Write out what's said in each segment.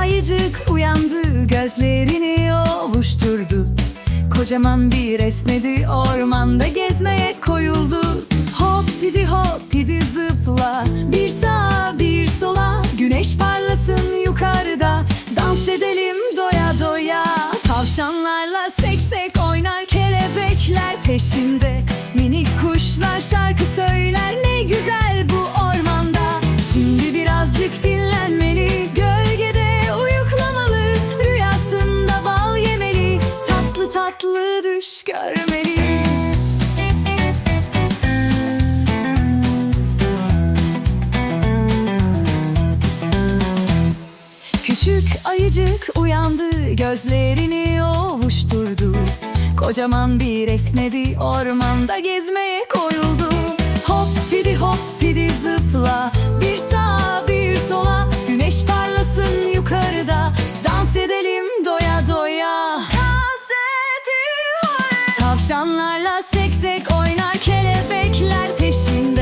ayıcık uyandı Gözlerini ovuşturdu. Kocaman bir esnedi Ormanda gezmeye koyuldu. Hop pidi hop pidi zıpla. Bir sağa bir sola Güneş parlasın yukarıda. Dans edelim doya doya. Tavşanlarla seksek oynar Kelebekler peşinde. Minik kuşlar şarkı Tatlı düş görmeli Küçük ayıcık uyandı Gözlerini ovuşturdu. Kocaman bir esnedi Ormanda gezmeye koyuldu Tavşanlarla seksek oynar Kelebekler peşinde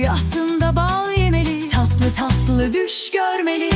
Rüyasında bal yemeli Tatlı tatlı düş görmeli